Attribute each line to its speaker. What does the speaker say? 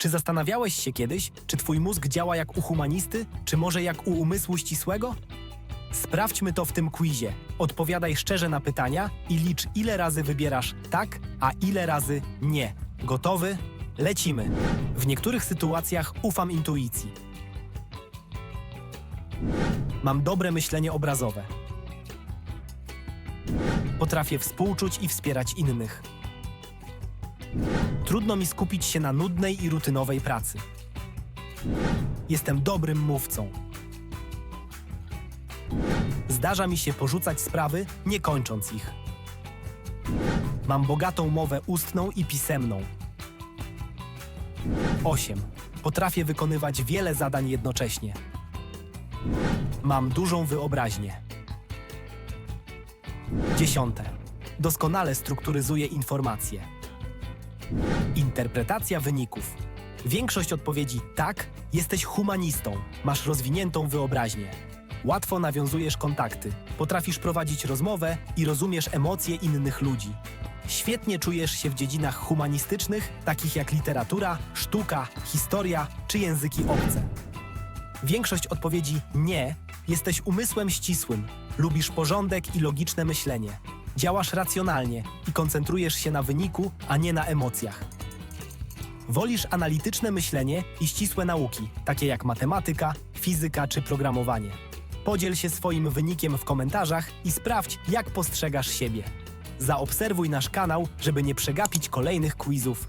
Speaker 1: Czy zastanawiałeś się kiedyś, czy twój mózg działa jak u humanisty, czy może jak u umysłu ścisłego? Sprawdźmy to w tym quizie. Odpowiadaj szczerze na pytania i licz ile razy wybierasz tak, a ile razy nie. Gotowy? Lecimy. W niektórych sytuacjach ufam intuicji. Mam dobre myślenie obrazowe. Potrafię współczuć i wspierać innych. Trudno mi skupić się na nudnej i rutynowej pracy. Jestem dobrym mówcą. Zdarza mi się porzucać sprawy, nie kończąc ich. Mam bogatą mowę ustną i pisemną. 8. Potrafię wykonywać wiele zadań jednocześnie. Mam dużą wyobraźnię. 10. Doskonale strukturyzuję informacje. Interpretacja wyników. Większość odpowiedzi tak, jesteś humanistą, masz rozwiniętą wyobraźnię. Łatwo nawiązujesz kontakty, potrafisz prowadzić rozmowę i rozumiesz emocje innych ludzi. Świetnie czujesz się w dziedzinach humanistycznych, takich jak literatura, sztuka, historia czy języki obce. Większość odpowiedzi nie, jesteś umysłem ścisłym, lubisz porządek i logiczne myślenie. Działasz racjonalnie i koncentrujesz się na wyniku, a nie na emocjach. Wolisz analityczne myślenie i ścisłe nauki, takie jak matematyka, fizyka czy programowanie. Podziel się swoim wynikiem w komentarzach i sprawdź, jak postrzegasz siebie. Zaobserwuj nasz kanał, żeby nie przegapić kolejnych quizów.